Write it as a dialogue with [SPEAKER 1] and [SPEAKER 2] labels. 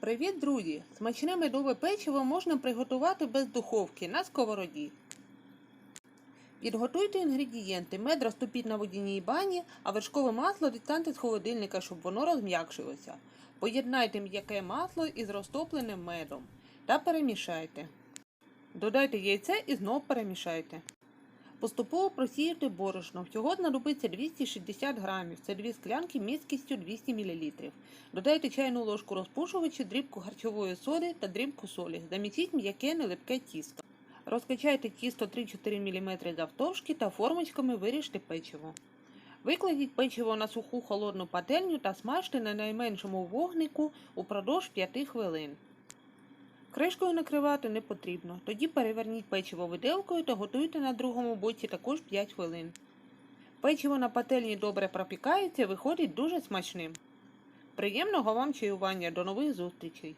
[SPEAKER 1] Привіт, друзі! Смачне медове печиво можна приготувати без духовки на сковороді. Підготуйте інгредієнти. Мед розтопіть на водяній бані, а вершкове масло дістаньте з холодильника, щоб воно розм'якшилося. Поєднайте м'яке масло із розтопленим медом та перемішайте. Додайте яйце і знову перемішайте. Поступово просіяти борошно. Всього знадобиться 260 грамів. Це 2 склянки міськістю 200 мл. Додайте чайну ложку розпушувача, дрібку харчової соди та дрібку солі. Замісіть м'яке нелипке тісто. Розкачайте тісто 3-4 мм завтовшки та формочками виріжте печиво. Викладіть печиво на суху холодну пательню та смажте на найменшому вогнику упродовж 5 хвилин. Кришкою накривати не потрібно. Тоді переверніть печиво виделкою та готуйте на другому боці також 5 хвилин. Печиво на пательні добре пропікається, виходить дуже смачним. Приємного вам чаювання, до нових зустрічей!